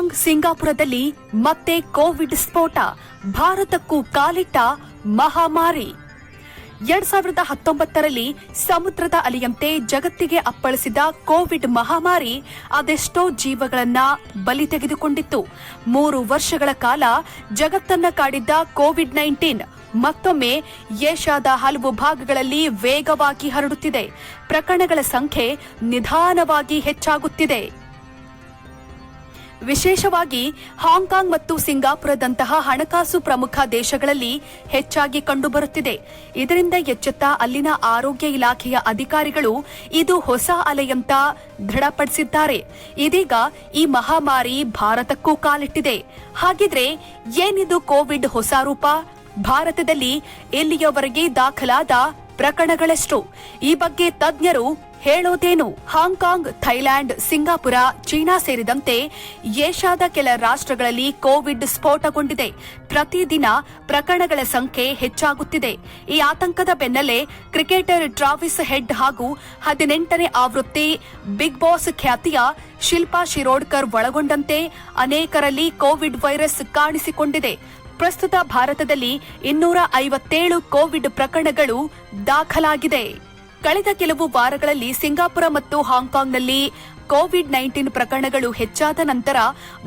Hong Kong ಸಿಂಗಾಪುರದಲ್ಲಿ ಮತ್ತೆ Covid ಸ್ಫೋಟ, ಭಾರತಕ್ಕೂ ಕಾಲಿಟ್ಟ ಮಹಾಮಾರಿ. ಎರಡ್ ಸಾವಿರದ ಹತ್ತೊಂಬತ್ತರಲ್ಲಿ ಸಮುದ್ರದ ಅಲೆಯಂತೆ ಜಗತ್ತಿಗೆ ಅಪ್ಪಳಿಸಿದ ಕೋವಿಡ್ ಮಹಾಮಾರಿ ಅದೆಷ್ಟೋ ಜೀವಗಳನ್ನ ಬಲಿ ತೆಗೆದುಕೊಂಡಿತ್ತು. ಮೂರು ವರ್ಷಗಳ ಕಾಲ ಜಗತ್ತನ್ನ ಕಾಡಿದ್ದ ಕೋವಿಡ್ ನೈನ್ಟೀನ್ ಮತ್ತೊಮ್ಮೆ ಏಷ್ಯಾದ ಹಲವು ಭಾಗಗಳಲ್ಲಿ ವೇಗವಾಗಿ ಹರಡುತ್ತಿದೆ. ಪ್ರಕರಣಗಳ ಸಂಖ್ಯೆ ನಿಧಾನವಾಗಿ ಹೆಚ್ಚಾಗುತ್ತಿದೆ. ವಿಶೇಷವಾಗಿ ಹಾಂಗ್ಕಾಂಗ್ ಮತ್ತು ಸಿಂಗಾಪುರದಂತಹ ಹಣಕಾಸು ಪ್ರಮುಖ ದೇಶಗಳಲ್ಲಿ ಹೆಚ್ಚಾಗಿ ಕಂಡುಬರುತ್ತಿದೆ. ಇದರಿಂದ ಎಚ್ಚೆತ್ತ ಅಲ್ಲಿನ ಆರೋಗ್ಯ ಇಲಾಖೆಯ ಅಧಿಕಾರಿಗಳು ಇದು ಹೊಸ ಅಲೆಯಂತ ದೃಢಪಡಿಸಿದ್ದಾರೆ. ಇದೀಗ ಈ ಮಹಾಮಾರಿ ಭಾರತಕ್ಕೂ ಕಾಲಿಟ್ಟಿದೆ. ಹಾಗಿದ್ರೆ ಏನಿದು ಕೋವಿಡ್ ಹೊಸ ರೂಪ? ಭಾರತದಲ್ಲಿ ಇಲ್ಲಿಯವರೆಗೆ ದಾಖಲಾದ ಪ್ರಕರಣಗಳೆಷ್ಟು? ಈ ಬಗ್ಗೆ ತಜ್ಞರು ಹೇಳೋದೇನು? ಹಾಂಕಾಂಗ್ ಥೈಲ್ಯಾಂಡ್, ಸಿಂಗಾಪುರ, ಚೀನಾ ಸೇರಿದಂತೆ ಏಷ್ಯಾದ ಕೆಲ ರಾಷ್ಟ್ರಗಳಲ್ಲಿ ಕೋವಿಡ್ ಸ್ಫೋಟಗೊಂಡಿದೆ. ಪ್ರತಿದಿನ ಪ್ರಕರಣಗಳ ಸಂಖ್ಯೆ ಹೆಚ್ಚಾಗುತ್ತಿದೆ. ಈ ಆತಂಕದ ಬೆನ್ನಲ್ಲೇ ಕ್ರಿಕೆಟರ್ ಟ್ರಾವಿಸ್ ಹೆಡ್ ಹಾಗೂ ಹದಿನೆಂಟನೇ ಆವೃತ್ತಿ ಬಿಗ್ ಬಾಸ್ ಖ್ಯಾತಿಯ ಶಿಲ್ಪಾ ಶಿರೋಡ್ಕರ್ ಒಳಗೊಂಡಂತೆ ಅನೇಕರಲ್ಲಿ ಕೋವಿಡ್ ವೈರಸ್ ಕಾಣಿಸಿಕೊಂಡಿದೆ. ಪ್ರಸ್ತುತ ಭಾರತದಲ್ಲಿ ಇನ್ನೂರ ಐವತ್ತೇಳು ಕೋವಿಡ್ ಪ್ರಕರಣಗಳು ದಾಖಲಾಗಿದೆ. ಕಳೆದ ಕೆಲವು ವಾರಗಳಲ್ಲಿ ಸಿಂಗಾಪುರ ಮತ್ತು ಹಾಂಕಾಂಗ್ನಲ್ಲಿ ಕೋವಿಡ್ ನೈನ್ಟೀನ್ ಪ್ರಕರಣಗಳು ಹೆಚ್ಚಾದ ನಂತರ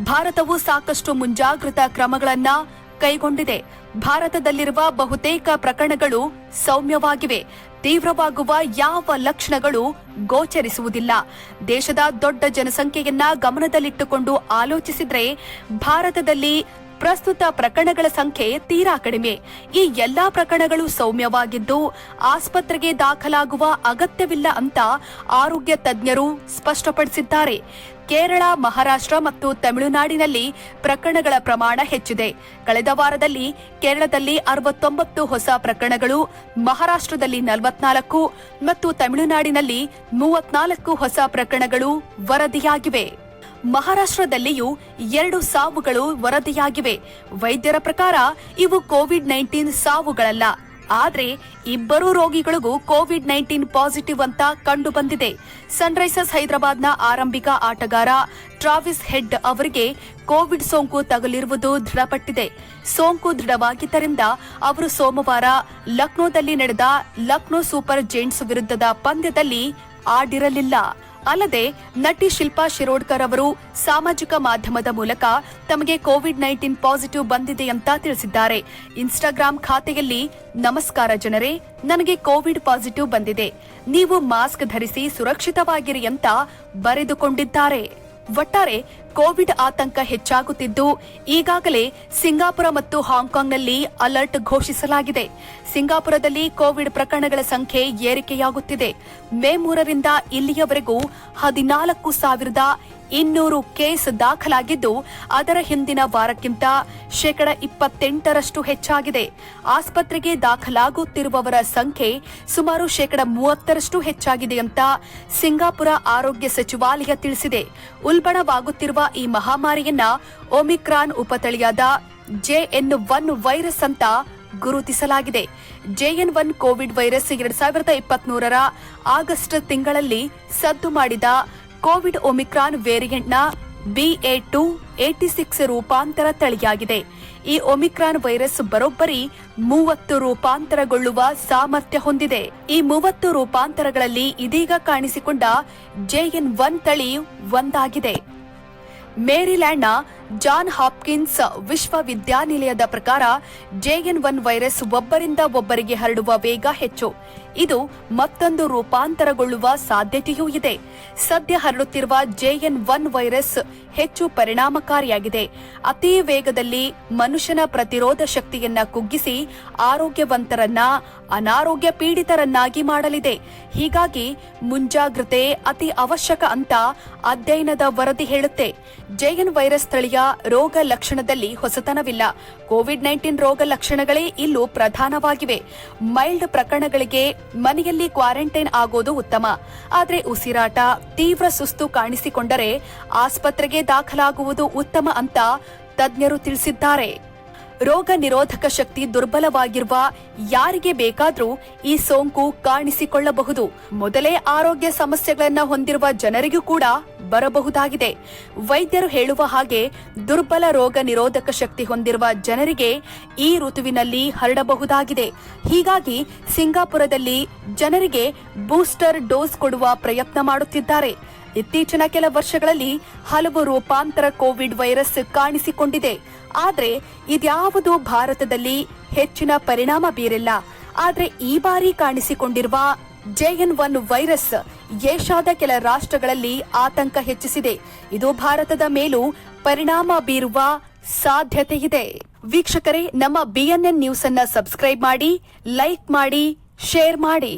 ಭಾರತವು ಸಾಕಷ್ಟು ಮುಂಜಾಗ್ರತಾ ಕ್ರಮಗಳನ್ನು ಕೈಗೊಂಡಿದೆ. ಭಾರತದಲ್ಲಿರುವ ಬಹುತೇಕ ಪ್ರಕರಣಗಳು ಸೌಮ್ಯವಾಗಿವೆ. ತೀವ್ರವಾಗುವ ಯಾವ ಲಕ್ಷಣಗಳು ಗೋಚರಿಸುವುದಿಲ್ಲ. ದೇಶದ ದೊಡ್ಡ ಜನಸಂಖ್ಯೆಯನ್ನ ಗಮನದಲ್ಲಿಟ್ಟುಕೊಂಡು ಆಲೋಚಿಸಿದರೆ ಭಾರತದಲ್ಲಿ ಪ್ರಸ್ತುತ ಪ್ರಕರಣಗಳ ಸಂಖ್ಯೆ ತೀರಾ ಕಡಿಮೆ. ಈ ಎಲ್ಲಾ ಪ್ರಕರಣಗಳು ಸೌಮ್ಯವಾಗಿದ್ದು, ಆಸ್ಪತ್ರೆಗೆ ದಾಖಲಾಗುವ ಅಗತ್ಯವಿಲ್ಲ ಅಂತ ಆರೋಗ್ಯ ತಜ್ಞರು ಸ್ಪಷ್ಟಪಡಿಸಿದ್ದಾರೆ. ಕೇರಳ, ಮಹಾರಾಷ್ಟ್ರ ಮತ್ತು ತಮಿಳುನಾಡಿನಲ್ಲಿ ಪ್ರಕರಣಗಳ ಪ್ರಮಾಣ ಹೆಚ್ಚಿದೆ. ಕಳೆದ ವಾರದಲ್ಲಿ ಕೇರಳದಲ್ಲಿ ಅರವತ್ತೊಂಬತ್ತು ಹೊಸ ಪ್ರಕರಣಗಳು, ಮಹಾರಾಷ್ಟ್ರದಲ್ಲಿ ನಲವತ್ನಾಲ್ಕು ಮತ್ತು ತಮಿಳುನಾಡಿನಲ್ಲಿ ಮೂವತ್ನಾಲ್ಕು ಹೊಸ ಪ್ರಕರಣಗಳು ವರದಿಯಾಗಿವೆ. ಮಹಾರಾಷ್ಟ್ರದಲ್ಲಿಯೂ ಎರಡು ಸಾವುಗಳು ವರದಿಯಾಗಿವೆ. ವೈದ್ಯರ ಪ್ರಕಾರ, ಇವು ಕೋವಿಡ್ ನೈನ್ಟೀನ್ ಸಾವುಗಳಲ್ಲ. ಆದರೆ, ಇಬ್ಬರೂ ರೋಗಿಗಳಿಗೂ ಕೋವಿಡ್ ನೈನ್ಟೀನ್ ಪಾಸಿಟಿವ್ ಅಂತ ಕಂಡು ಬಂದಿದೆ ಸನ್ರೈಸರ್ಸ್ ಹೈದರಾಬಾದ್ನ ಆರಂಭಿಕ ಆಟಗಾರ ಟ್ರಾವಿಸ್ ಹೆಡ್ ಅವರಿಗೆ ಕೋವಿಡ್ ಸೋಂಕು ತಗುಲಿರುವುದು ದೃಢಪಟ್ಟಿದೆ. ಸೋಂಕು ದೃಢವಾಗಿದ್ದರಿಂದ ಅವರು ಸೋಮವಾರ ಲಕ್ನೋದಲ್ಲಿ ನಡೆದ ಲಕ್ನೋ ಸೂಪರ್ ಜೇಂಟ್ಸ್ ವಿರುದ್ಧದ ಪಂದ್ಯದಲ್ಲಿ ಆಡಿರಲಿಲ್ಲ. ಅಲ್ಲದೆ ನಟಿ ಶಿಲ್ಪಾ ಶಿರೋಡ್ಕರ್ ಅವರು ಸಾಮಾಜಿಕ ಮಾಧ್ಯಮದ ಮೂಲಕ ತಮಗೆ ಕೋವಿಡ್ ನೈನ್ಟೀನ್ ಪಾಸಿಟಿವ್ ಬಂದಿದೆ ಅಂತ ತಿಳಿಸಿದ್ದಾರೆ. ಇನ್ಸ್ಟಾಗ್ರಾಂ ಖಾತೆಯಲ್ಲಿ, ನಮಸ್ಕಾರ ಜನರೇ, ನನಗೆ ಕೋವಿಡ್ ಪಾಸಿಟಿವ್ ಬಂದಿದೆ. ನೀವು ಮಾಸ್ಕ್ ಧರಿಸಿ ಸುರಕ್ಷಿತವಾಗಿರಿ ಅಂತ ಬರೆದುಕೊಂಡಿದ್ದಾರೆ. ಒಟ್ಟಾರೆ ಕೋವಿಡ್ ಆತಂಕ ಹೆಚ್ಚಾಗುತ್ತಿದ್ದು, ಈಗಾಗಲೇ ಸಿಂಗಾಪುರ ಮತ್ತು ಹಾಂಕಾಂಗ್ನಲ್ಲಿ ಅಲರ್ಟ್ ಘೋಷಿಸಲಾಗಿದೆ. ಸಿಂಗಾಪುರದಲ್ಲಿ ಕೋವಿಡ್ ಪ್ರಕರಣಗಳ ಸಂಖ್ಯೆ ಏರಿಕೆಯಾಗುತ್ತಿದೆ. ಮೇ ಮೂರರಿಂದ ಇಲ್ಲಿಯವರೆಗೂ ಹದಿನಾಲ್ಕು ಸಾವಿರದ ಇನ್ನೂರು ಕೇಸ್ ದಾಖಲಾಗಿದ್ದು, ಅದರ ಹಿಂದಿನ ವಾರಕ್ಕಿಂತ ಶೇಕಡ ಇಪ್ಪತ್ತೆಂಟರಷ್ಟು ಹೆಚ್ಚಾಗಿದೆ. ಆಸ್ಪತ್ರೆಗೆ ದಾಖಲಾಗುತ್ತಿರುವವರ ಸಂಖ್ಯೆ ಸುಮಾರು ಶೇಕಡ ಮೂವತ್ತರಷ್ಟು ಹೆಚ್ಚಾಗಿದೆ ಅಂತ ಸಿಂಗಾಪುರ ಆರೋಗ್ಯ ಸಚಿವಾಲಯ ತಿಳಿಸಿದೆ. ಉಲ್ಬಣವಾಗುತ್ತಿರುವ ಈ ಮಹಾಮಾರಿಯನ್ನ ಒಮಿಕ್ರಾನ್ ಉಪತಳಿಯಾದ ಜೆಎನ್ ಒನ್ ವೈರಸ್ ಅಂತ ಗುರುತಿಸಲಾಗಿದೆ. ಜೆಎನ್ ಒನ್ ಕೋವಿಡ್ ವೈರಸ್ ಎರಡ್ ಸಾವಿರದ ಇಪ್ಪತ್ಮೂರರ ಆಗಸ್ಟ್ ತಿಂಗಳಲ್ಲಿ ಸದ್ದು ಮಾಡಿದ ಕೋವಿಡ್ ಒಮಿಕ್ರಾನ್ ವೇರಿಯಂಟ್ನ ಬಿಎ ಟು ಏಟಿ ಸಿಕ್ಸ್ ರೂಪಾಂತರ ತಳಿಯಾಗಿದೆ. ಈ ಒಮಿಕ್ರಾನ್ ವೈರಸ್ ಬರೋಬ್ಬರಿ ಮೂವತ್ತು ರೂಪಾಂತರಗೊಳ್ಳುವ ಸಾಮರ್ಥ್ಯ ಹೊಂದಿದೆ. ಈ ಮೂವತ್ತು ರೂಪಾಂತರಗಳಲ್ಲಿ ಇದೀಗ ಕಾಣಿಸಿಕೊಂಡ ಜೆಎನ್ ಒನ್ ತಳಿ ಒಂದಾಗಿದೆ. ಮೇರಿಲ್ಯಾಂಡ್ನ ಜಾನ್ ಹಾಪ್ಕಿನ್ಸ್ ವಿಶ್ವವಿದ್ಯಾನಿಲಯದ ಪ್ರಕಾರ ಜೆಎನ್ ಒನ್ ವೈರಸ್ ಒಬ್ಬರಿಂದ ಒಬ್ಬರಿಗೆ ಹರಡುವ ವೇಗ ಹೆಚ್ಚು. ಇದು ಮತ್ತೊಂದು ರೂಪಾಂತರಗೊಳ್ಳುವ ಸಾಧ್ಯತೆಯೂ ಇದೆ. ಸದ್ಯ ಹರಡುತ್ತಿರುವ ಜೆಎನ್ ಒನ್ ವೈರಸ್ ಹೆಚ್ಚು ಪರಿಣಾಮಕಾರಿಯಾಗಿದೆ. ಅತಿ ವೇಗದಲ್ಲಿ ಮನುಷ್ಯನ ಪ್ರತಿರೋಧ ಶಕ್ತಿಯನ್ನ ಕುಗ್ಗಿಸಿ ಆರೋಗ್ಯವಂತರನ್ನ, ಅನಾರೋಗ್ಯ ಪೀಡಿತರನ್ನಾಗಿ ಮಾಡಲಿದೆ. ಹೀಗಾಗಿ ಮುಂಜಾಗ್ರತೆ ಅತಿ ಅವಶ್ಯಕ ಅಂತ ಅಧ್ಯಯನದ ವರದಿ ಹೇಳುತ್ತೆ. ಜೆಎನ್ ವೈರಸ್ ತಳಿಯ ರೋಗ ಲಕ್ಷಣದಲ್ಲಿ ಹೊಸತನವಿಲ್ಲ. ಕೋವಿಡ್ ನೈನ್ಟೀನ್ ರೋಗ ಲಕ್ಷಣಗಳೇ ಇಲ್ಲೂ ಪ್ರಧಾನವಾಗಿವೆ. ಮೈಲ್ಡ್ ಪ್ರಕರಣಗಳಿಗೆ ಮನೆಯಲ್ಲಿ ಕ್ವಾರಂಟೈನ್ ಆಗೋದು ಉತ್ತಮ. ಆದರೆ ಉಸಿರಾಟ, ತೀವ್ರ ಸುಸ್ತು ಕಾಣಿಸಿಕೊಂಡರೆ ಆಸ್ಪತ್ರೆಗೆ ದಾಖಲಾಗುವುದು ಉತ್ತಮ ಅಂತ ತಜ್ಞರು ತಿಳಿಸಿದ್ದಾರೆ. ರೋಗ ನಿರೋಧಕ ಶಕ್ತಿ ದುರ್ಬಲವಾಗಿರುವ ಯಾರಿಗೆ ಬೇಕಾದರೂ ಈ ಸೋಂಕು ಕಾಣಿಸಿಕೊಳ್ಳಬಹುದು. ಮೊದಲೇ ಆರೋಗ್ಯ ಸಮಸ್ಯೆಗಳನ್ನ ಹೊಂದಿರುವ ಜನರಿಗೂ ಕೂಡ ಬರಬಹುದಾಗಿದೆ. ವೈದ್ಯರು ಹೇಳುವ ಹಾಗೆ ದುರ್ಬಲ ರೋಗ ನಿರೋಧಕ ಶಕ್ತಿ ಹೊಂದಿರುವ ಜನರಿಗೆ ಈ ಋತುವಿನಲ್ಲಿ ಹರಡಬಹುದಾಗಿದೆ. ಹೀಗಾಗಿ ಸಿಂಗಾಪುರದಲ್ಲಿ ಜನರಿಗೆ ಬೂಸ್ಟರ್ ಡೋಸ್ ಕೊಡುವ ಪ್ರಯತ್ನ ಮಾಡುತ್ತಿದ್ದಾರೆ. ಇತ್ತೀಚಿನ ಕೆಲ ವರ್ಷಗಳಲ್ಲಿ ಹಲವು ರೂಪಾಂತರ ಕೋವಿಡ್ ವೈರಸ್ ಕಾಣಿಸಿಕೊಂಡಿದೆ. ಆದರೆ ಇದ್ಯಾವುದು ಭಾರತದಲ್ಲಿ ಹೆಚ್ಚಿನ ಪರಿಣಾಮ ಬೀರಿಲ್ಲ. ಆದರೆ ಈ ಬಾರಿ ಕಾಣಿಸಿಕೊಂಡಿರುವ ಜೆಎನ್ ಒನ್ ವೈರಸ್ ಏಷ್ಯಾದ ಕೆಲ ರಾಷ್ಟ್ರಗಳಲ್ಲಿ ಆತಂಕ ಹೆಚ್ಚಿಸಿದೆ. ಇದು ಭಾರತದ ಮೇಲೂ ಪರಿಣಾಮ ಬೀರುವ ಸಾಧ್ಯತೆ ಇದೆ ವೀಕ್ಷಕರೇ, ನಮ್ಮ ಬಿಎನ್ಎನ್ ನ್ಯೂಸ್ ಅನ್ನ ಸಬ್ಸ್ಕ್ರೈಬ್ ಮಾಡಿ, ಲೈಕ್ ಮಾಡಿ, ಶೇರ್ ಮಾಡಿ.